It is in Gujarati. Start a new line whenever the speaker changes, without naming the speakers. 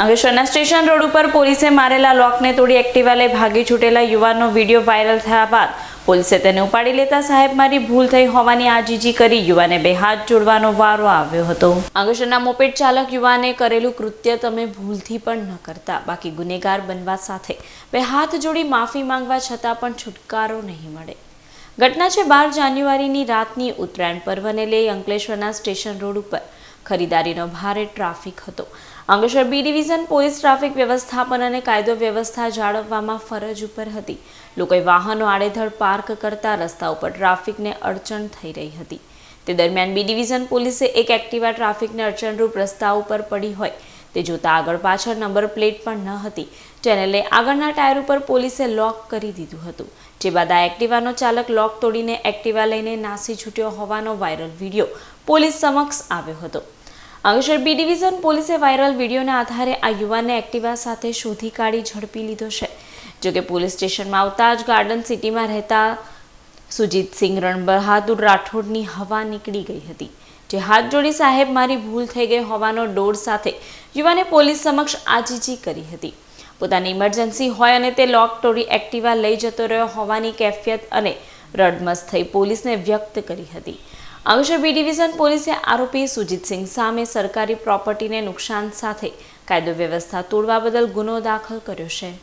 અંગેશ્વરના સ્ટેશન રોડ ઉપર પોલીસે મારેલા લોકને તોડી એક્ટિવા લઈ ભાગી છૂટેલા યુવાનનો વીડિયો વાયરલ થયા બાદ પોલીસે તેને ઉપાડી લેતા સાહેબ મારી ભૂલ થઈ હોવાની આજીજી કરી યુવાને બે હાથ જોડવાનો વારો આવ્યો હતો. અંગેશ્વરના મોપેટ ચાલક યુવાને કરેલું કૃત્ય તમે ભૂલથી પણ ન કરતા. બાકી ગુનેગાર બનવા સાથે બે હાથ જોડી માફી માંગવા છતાં પણ છુટકારો નહીં મળે. ઘટના છે બાર જાન્યુઆરીની રાતની. ઉત્તરાયણ પર્વને લઈ અંકલેશ્વરના સ્ટેશન રોડ ઉપર ખરીદારીનો ભારે ટ્રાફિક હતો. Ankleshwar B division, police traffic વ્યવસ્થાપન અને કાયદો વ્યવસ્થા જાળવવામાં ફરજ ઉપર હતી. લોકોએ વાહનો આડેધડ પાર્ક કરતા રસ્તા ઉપર ટ્રાફિકને અડચણ થઈ રહી હતી. તે દરમિયાન બી ડિવિઝન પોલીસે એક એક્ટિવા ટ્રાફિકને અડચણરૂપ રસ્તા ઉપર પડી હોય તે જોતા આગળ પાછળ નંબર પ્લેટ પણ ન હતી. જેને લઈ આગળના ટાયર ઉપર પોલીસે લોક કરી દીધું હતું. જે બાદ આ એક્ટિવાનો ચાલક લોક તોડીને એક્ટિવા લઈને નાસી છૂટ્યો હોવાનો વાયરલ વીડિયો પોલીસ સમક્ષ આવ્યો હતો. અંગેશ્વર બી ડિવિઝન પોલીસે વાયરલ વિડીયોના આધારે આ યુવાનને એક્ટિવા સાથે શોધી કાઢી ઝડપી લીધો છે. જોકે પોલીસ સ્ટેશનમાં આવતા જ ગાર્ડન સિટીમાં રહેતા સુજીત રણબહાદુર રાઠોડની હવા નીકળી ગઈ હતી. જે હાથ જોડી સાહેબ, મારી ભૂલ થઈ ગઈ હોવાનો ડોર સાથે યુવાને પોલીસ સમક્ષ આજીજી કરી હતી. પોતાની ઇમરજન્સી હોય અને તે લોક તોડી એક્ટિવા લઈ જતો રહ્યો હોવાની કેફિયત અને રડમસ થઈ પોલીસને વ્યક્ત કરી હતી. અંગેશ્વર બી ડિવિઝન પોલીસે આરોપી સુજીતસિંહ સામે સરકારી પ્રોપર્ટીને નુકસાન સાથે કાયદો વ્યવસ્થા તોડવા બદલ ગુનો દાખલ કર્યો છે.